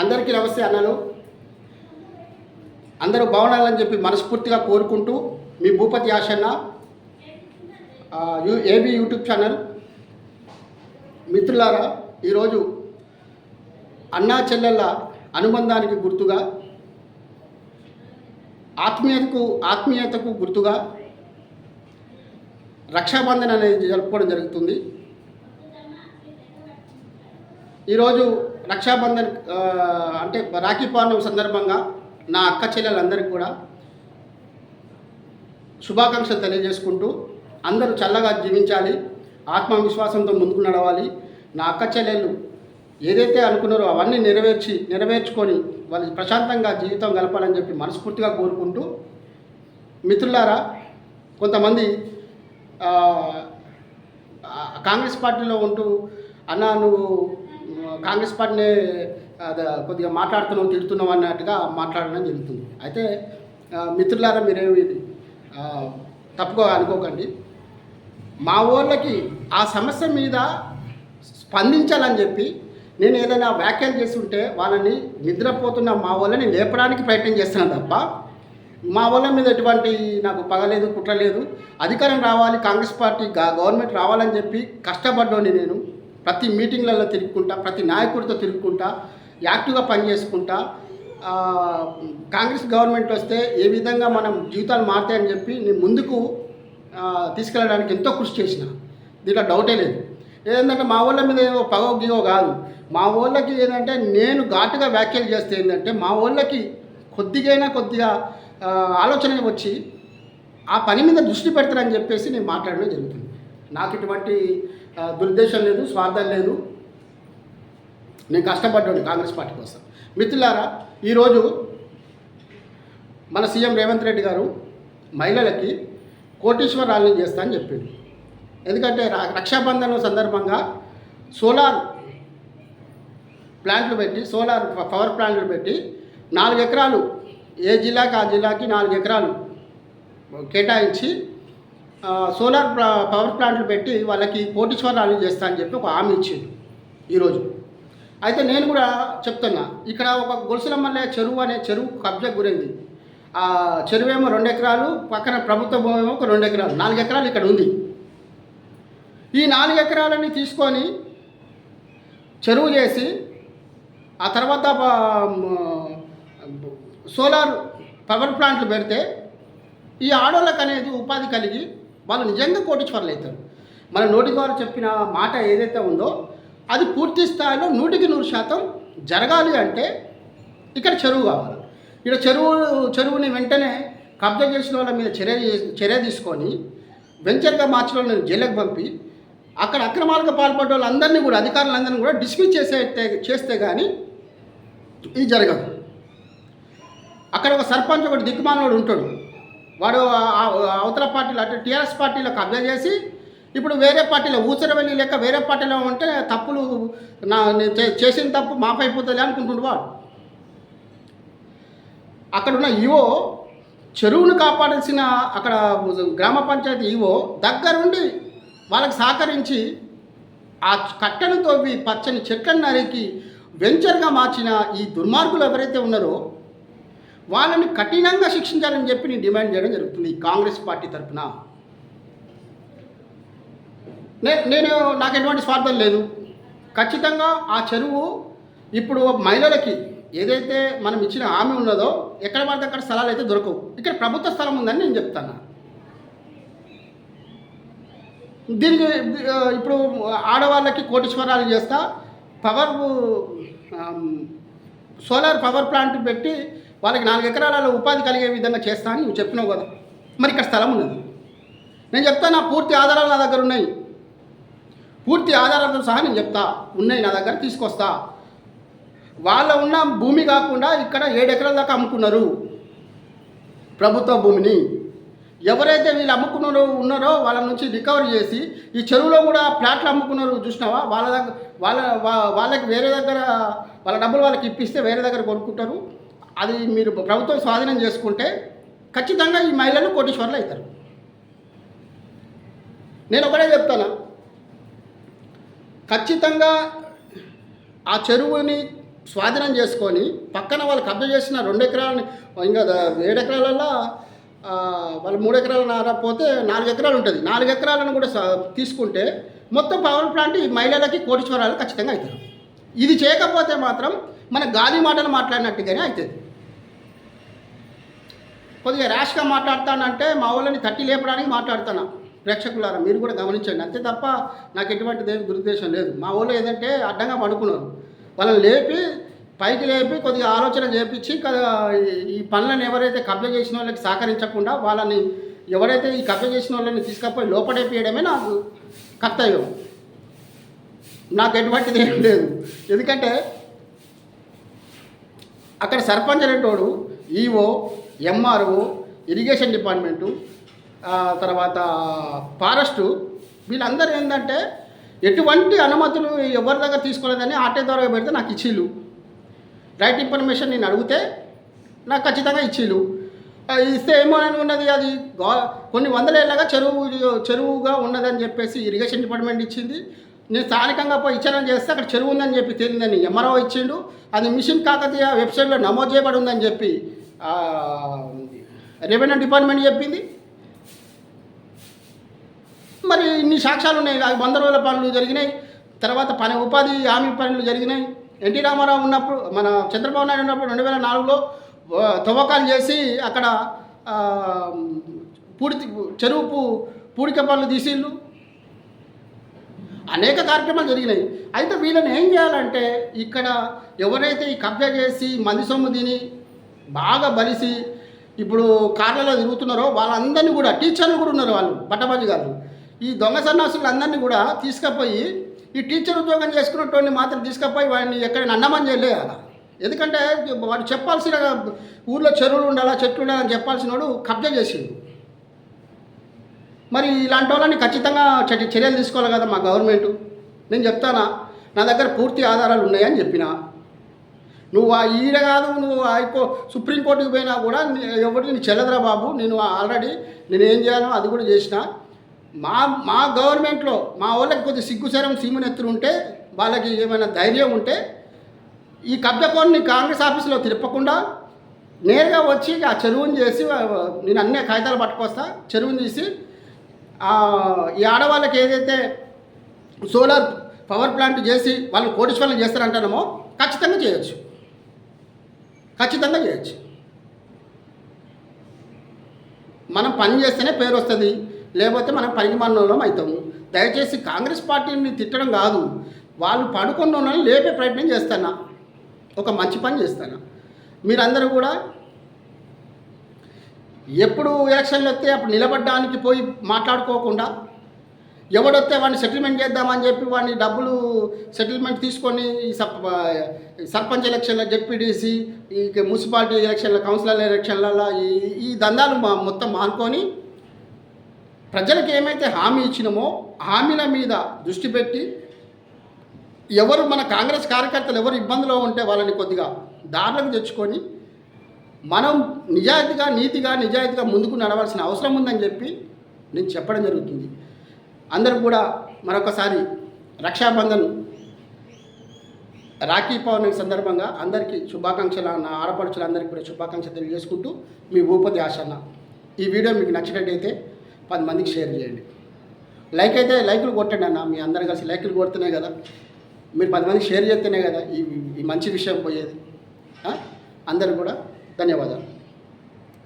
అందరికీ నమస్తే అన్నలు అందరూ బాగుండాలని చెప్పి మనస్ఫూర్తిగా కోరుకుంటూ మీ Bhupathi Ashanna U AB YouTube channel. మిత్రులారా ఈరోజు అన్నా చెల్లెళ్ళ అనుబంధానికి గుర్తుగా ఆత్మీయతకు ఆత్మీయతకు గుర్తుగా రక్షాబంధన్ అనేది జరుపుకోవడం జరుగుతుంది. ఈరోజు రక్షాబంధన్ అంటే రాఖీ పౌర్ణమి సందర్భంగా నా అక్క చెల్లెలందరికీ కూడా శుభాకాంక్షలు తెలియజేసుకుంటూ అందరూ చల్లగా జీవించాలి ఆత్మవిశ్వాసంతో ముందుకు నడవాలి. నా అక్క చెల్లెళ్ళు ఏదైతే అనుకున్నారో అవన్నీ నెరవేర్చి నెరవేర్చుకొని వాళ్ళు ప్రశాంతంగా జీవితం గలపాలని చెప్పి మనస్ఫూర్తిగా కోరుకుంటూ మిత్రులారా కొంతమంది కాంగ్రెస్ పార్టీలో ఉంటూ అన్నా నువ్వు కాంగ్రెస్ పార్టీని కొద్దిగా మాట్లాడుతున్నాం తిడుతున్నాం అన్నట్టుగా మాట్లాడడం జరుగుతుంది. అయితే మిత్రులారా మీరేమి తప్పుగా అనుకోకండి. మా ఊళ్ళకి ఆ సమస్య మీద స్పందించాలని చెప్పి నేను ఏదైనా వ్యాఖ్యలు చేస్తుంటే వాళ్ళని నిద్రపోతున్న మా వాళ్ళని లేపడానికి ప్రయత్నం చేస్తున్నాను తప్ప మా వాళ్ళ మీద ఎటువంటి నాకు పగలేదు కుట్రలేదు. అధికారం రావాలి కాంగ్రెస్ పార్టీ గవర్నమెంట్ రావాలని చెప్పి కష్టపడ్డాను నేను. ప్రతి మీటింగ్లలో తిరుగుకుంటా ప్రతి నాయకుడితో తిరుగుకుంటా యాక్టివ్గా పనిచేసుకుంటా. కాంగ్రెస్ గవర్నమెంట్ వస్తే ఏ విధంగా మనం జీవితాలు మారుతాయని చెప్పి నేను ముందుకు తీసుకెళ్ళడానికి ఎంతో కృషి చేసిన. దీంట్లో డౌటే లేదు. ఏంటంటే మా వాళ్ళ మీద ఏదో పగో గిగో కాదు. మా వాళ్ళకి ఏంటంటే నేను ఘాటుగా వ్యాఖ్యలు చేస్తే ఏంటంటే మా వాళ్ళకి కొద్దిగైనా కొద్దిగా ఆలోచన వచ్చి ఆ పని మీద దృష్టి పెడతారని చెప్పేసి నేను మాట్లాడడం జరుగుతుంది. నాకు ఇటువంటి దురుద్దేశం లేదు స్వార్థం లేదు. నేను కష్టపడ్డాను కాంగ్రెస్ పార్టీ కోసం. మిత్రులారా ఈరోజు మన సీఎం రేవంత్ రెడ్డి గారు మహిళలకి కోటీశ్వరాలని చేస్తా అని చెప్పిండు. ఎందుకంటే రా- సందర్భంగా సోలార్ ప్లాంట్లు పెట్టి సోలార్ పవర్ ప్లాంట్లు పెట్టి నాలుగు ఎకరాలు ఏ జిల్లాకి ఆ జిల్లాకి నాలుగు ఎకరాలు కేటాయించి సోలార్ పవర్ ప్లాంట్లు పెట్టి వాళ్ళకి కోటీశ్వరాలు చేస్తా అని చెప్పి ఒక హామీ ఇచ్చిండు ఈరోజు. అయితే నేను కూడా చెప్తున్నా ఇక్కడ ఒక గొలుసులమల్లె చెరువు అనే చెరువు కబ్జా గురైంది. ఆ చెరువు ఏమో రెండు ఎకరాలు పక్కన ప్రభుత్వ భూమి ఏమో ఒక రెండు ఎకరాలు నాలుగు ఎకరాలు ఇక్కడ ఉంది. ఈ నాలుగు ఎకరాలని తీసుకొని చెరువు చేసి ఆ తర్వాత సోలార్ పవర్ ప్లాంట్లు పెడితే ఈ ఆడోళ్ళకు అనేది ఉపాధి కలిగి వాళ్ళు నిజంగా కోటీశ్వర్లు అవుతారు మన నోటి ద్వారా చెప్పిన మాట ఏదైతే ఉందో అది పూర్తి స్థాయిలో నూటికి నూరు శాతం జరగాలి అంటే ఇక్కడ చెరువు కావాలి. ఇక్కడ చెరువు చెరువుని వెంటనే కబ్జా చేసిన వాళ్ళ మీద చర్య చర్య తీసుకొని వెంచర్గా మార్చిన వాళ్ళని జైలుకి పంపి అక్కడ అక్రమాలకు పాల్పడ్డ వాళ్ళందరినీ కూడా అధికారులందరినీ కూడా డిస్మిస్ చేసే చేస్తే కానీ ఇది జరగదు. అక్కడ ఒక సర్పంచ్ ఒకటి దిక్కుమానోడు ఉంటాడు. వాడు అవతల పార్టీలో అంటే టీఆర్ఎస్ పార్టీలో కబ్జా చేసి ఇప్పుడు వేరే పార్టీలో ఊచరవెల్లి లెక్క వేరే పార్టీలో ఉంటే తప్పులు నా చే- చేసిన తప్పు మాపైపోతుంది అనుకుంటుండు వాడు. అక్కడున్న ఈవో చెరువును కాపాడాల్సిన అక్కడ గ్రామ పంచాయతీ ఈవో దగ్గరుండి వాళ్ళకి సహకరించి ఆ కట్టెను తవ్వి పచ్చని చెట్లను నరికి వెంచర్గా మార్చిన ఈ దుర్మార్గులు ఎవరైతే ఉన్నారో వాళ్ళని కఠినంగా శిక్షించాలని చెప్పి నేను డిమాండ్ చేయడం జరుగుతుంది కాంగ్రెస్ పార్టీ తరఫున నే- నేను నాకు ఎటువంటి స్వార్థం లేదు. ఖచ్చితంగా ఆ చెరువు ఇప్పుడు మహిళలకి ఏదైతే మనం ఇచ్చిన హామీ ఉన్నదో ఎక్కడ పడితే అక్కడ స్థలాలు అయితే దొరకవు. ఇక్కడ ప్రభుత్వ స్థలం ఉందని నేను చెప్తాను. దీనికి ఇప్పుడు ఆడవాళ్ళకి కోటీశ్వరాలు చేస్తా పవర్ సోలార్ పవర్ ప్లాంట్ పెట్టి వాళ్ళకి నాలుగు ఎకరాలలో ఉపాధి కలిగే విధంగా చేస్తా అని నువ్వు చెప్పినావు కదా. మరి ఇక్కడ స్థలం ఉన్నది. నేను చెప్తా నా పూర్తి ఆధారాలు నా దగ్గర ఉన్నాయి. పూర్తి ఆధారాలతో సహా నేను చెప్తా ఉన్నాయి నా దగ్గర తీసుకొస్తా. వాళ్ళ ఉన్న భూమి కాకుండా ఇక్కడ ఏడు ఎకరాల దాకా అమ్ముకున్నారు ప్రభుత్వ భూమిని. ఎవరైతే వీళ్ళు అమ్ముకున్నారో ఉన్నారో వాళ్ళ నుంచి రికవరీ చేసి ఈ చెరువులో కూడా ప్లాట్లు అమ్ముకున్నారు చూసినావా? వాళ్ళ దగ్గర వాళ్ళ వాళ్ళకి వేరే దగ్గర వాళ్ళ డబ్బులు వాళ్ళకి ఇప్పిస్తే వేరే దగ్గర కొనుక్కుంటారు. అది మీరు ప్రభుత్వం స్వాధీనం చేసుకుంటే ఖచ్చితంగా ఈ మహిళలు కోటీశ్వర్లు అవుతారు. నేను ఒకటే చెప్తాను? ఖచ్చితంగా ఆ చెరువుని స్వాధీనం చేసుకొని పక్కన వాళ్ళు కబ్జా చేసిన రెండు ఎకరాలని ఇంకా ఏడు ఎకరాలల్లో వాళ్ళు మూడు ఎకరాలు నారపోతే నాలుగు ఎకరాలు ఉంటుంది. నాలుగు ఎకరాలను కూడా తీసుకుంటే మొత్తం పవర్ ప్లాంట్ ఈ మహిళలకి కోటీశ్వరాలు ఖచ్చితంగా అవుతారు. ఇది చేయకపోతే మాత్రం మన గాలి మాటలు మాట్లాడినట్టుగానే అవుతుంది. కొద్దిగా ర్యాష్గా మాట్లాడతానంటే మా వాళ్ళని తట్టి లేపడానికి మాట్లాడుతాను ప్రేక్షకులారా మీరు కూడా గమనించండి. అంతే తప్ప నాకు ఎటువంటి దేని దురుద్దేశం లేదు. మా ఊళ్ళో ఏదంటే అడ్డంగా పడుకున్నారు. వాళ్ళని లేపి పైకి లేపి కొద్దిగా ఆలోచన చేపించి ఈ- ఈ పనులను ఎవరైతే కబ్జా చేసిన వాళ్ళకి సహకరించకుండా వాళ్ళని ఎవరైతే ఈ కబ్జా చేసిన వాళ్ళని తీసుకపోయి లోపడేపేయడమే నాకు కర్తవ్యం. నాకు ఎటువంటిది ఏం లేదు. ఎందుకంటే అక్కడ సర్పంచ్ అనేటోడు ఈఓ ఎంఆర్ఓ ఇరిగేషన్ డిపార్ట్మెంటు తర్వాత ఫారెస్టు వీళ్ళందరూ ఏంటంటే ఎటువంటి అనుమతులు ఎవరి దగ్గర తీసుకోలేదని ఆర్టీ ద్వారా పెడితే నాకు ఇచ్చిళ్ళు. రైట్ ఇన్ఫర్మేషన్ నేను అడిగితే నాకు ఖచ్చితంగా ఇచ్చిళ్ళు. ఇస్తే ఏమో అని ఉన్నది అది. గా- కొన్ని వందల ఏళ్ళగా చెరువు చెరువుగా ఉన్నదని చెప్పేసి ఇరిగేషన్ డిపార్ట్మెంట్ ఇచ్చింది. నేను స్థానికంగా పోయి విచారణ చేస్తే అక్కడ చెరువు ఉందని చెప్పి తేలిందని ఎంఆర్ఓ ఇచ్చిండు. అది మిషన్ కాకతీయ వెబ్సైట్లో నమోదు చేయబడి ఉందని చెప్పి రెవెన్యూ డిపార్ట్మెంట్ చెప్పింది. మరి ఇన్ని సాక్ష్యాలు ఉన్నాయి. అవి వంద రోజుల పనులు జరిగినాయి. తర్వాత పని ఉపాధి హామీ పనులు జరిగినాయి. ఎన్టీ రామారావు ఉన్నప్పుడు మన చంద్రబాబు నాయుడు ఉన్నప్పుడు రెండు వేల నాలుగులో తవ్వకాలు చేసి అక్కడ పూడి పూడితి చెరువు పూడిక పనులు తీసిళ్ళు అనేక కార్యక్రమాలు జరిగినాయి. అయితే వీళ్ళని ఏం చేయాలంటే ఇక్కడ ఎవరైతే ఈ కబ్జా చేసి మంది సొమ్ము తిని బాగా బలిసి ఇప్పుడు కార్లలో తిరుగుతున్నారో వాళ్ళందరినీ కూడా టీచర్లు కూడా ఉన్నారు వాళ్ళు పట్టబాజు గారు. ఈ దొంగ సన్నాసులందరినీ కూడా తీసుకుపోయి ఈ టీచర్ ఉద్యోగం చేసుకున్నటువంటి మాత్రం తీసుకుపోయి వాడిని ఎక్కడైనా అన్నమని చేయలేయాల ఎందుకంటే వాడు చెప్పాల్సిన ఊర్లో చెరువులు ఉండాలా చెట్లు ఉండాలని చెప్పాల్సిన వాడు కబ్జా చేసిండు. మరి ఇలాంటి వాళ్ళని ఖచ్చితంగా చర్య- చర్యలు తీసుకోవాలి కదా మా గవర్నమెంట్. నేను చెప్తానా నా దగ్గర పూర్తి ఆధారాలు ఉన్నాయని చెప్పిన. నువ్వు ఆ ఈడ కాదు నువ్వు హైకో సుప్రీంకోర్టుకి పోయినా కూడా నీ- ఎవరికి నీ చెల్లదురా బాబు నేను ఆల్రెడీ నేను ఏం చేయాలో అది కూడా చేసిన. మా మా గవర్నమెంట్లో మా వాళ్ళకి కొద్దిగా సిగ్గుసరం సీమనెత్తులు ఉంటే వాళ్ళకి ఏమైనా ధైర్యం ఉంటే ఈ కబ్జకోన్ని కాంగ్రెస్ ఆఫీసులో తిరపకుండా నేరుగా వచ్చి ఆ చెరువుని చేసి నేను అన్ని కాగితాలు పట్టుకొస్తా చెరువుని తీసి ఈ ఆడవాళ్ళకి ఏదైతే సోలార్ పవర్ ప్లాంట్ చేసి వాళ్ళు కోటీశ్వరం చేస్తారంటానేమో ఖచ్చితంగా చేయొచ్చు. ఖచ్చితంగా చేయొచ్చు. మనం పని చేస్తేనే పేరు వస్తుంది లేకపోతే మనం పనికి మన్నోళ్ళం అవుతాము దయచేసి కాంగ్రెస్ పార్టీని తిట్టడం కాదు వాళ్ళు పడుకున్న వాళ్ళని లేపే ప్రయత్నం చేస్తానా? ఒక మంచి పని చేస్తాను? మీరందరూ కూడా ఎప్పుడు ఎలక్షన్లు వస్తే అప్పుడు నిలబడడానికి పోయి మాట్లాడుకోకుండా ఎవడొస్తే వాడిని సెటిల్మెంట్ చేద్దామని చెప్పి వాడిని డబ్బులు సెటిల్మెంట్ తీసుకొని సర్పంచ్ ఎలక్షన్ల జెడ్పీటీసీ ఈ మున్సిపాలిటీ ఎలక్షన్ల కౌన్సిలర్ ఎలక్షన్లలో ఈ ఈ దందాలు మా మొత్తం మానుకొని ప్రజలకు ఏమైతే హామీ ఇచ్చినామో హామీల మీద దృష్టి పెట్టి ఎవరు మన కాంగ్రెస్ కార్యకర్తలు ఎవరు ఇబ్బందిలో ఉంటే వాళ్ళని కొద్దిగా దారులకు తెచ్చుకొని మనం నిజాయితీగా నీతిగా నిజాయితీగా ముందుకు నడవాల్సిన అవసరం ఉందని చెప్పి నేను చెప్పడం జరుగుతుంది. అందరూ కూడా మరొకసారి రక్షాబంధన్ రాఖీ పౌర్ణమి సందర్భంగా అందరికీ శుభాకాంక్షలు నా ఆడపడుచులందరికీ కూడా శుభాకాంక్షలు తెలియజేసుకుంటూ మీ భూపతి ఆశన్న. ఈ వీడియో మీకు నచ్చినట్టయితే పది మందికి షేర్ చేయండి. లైక్ అయితే లైకులు కొట్టండి అన్న. మీ అందరు కలిసి లైకులు కొడుతూనే కదా. మీరు పది మందికి షేర్ చేస్తేనే కదా ఈ ఈ మంచి విషయం పోయేది. అందరూ కూడా ధన్యవాదాలు.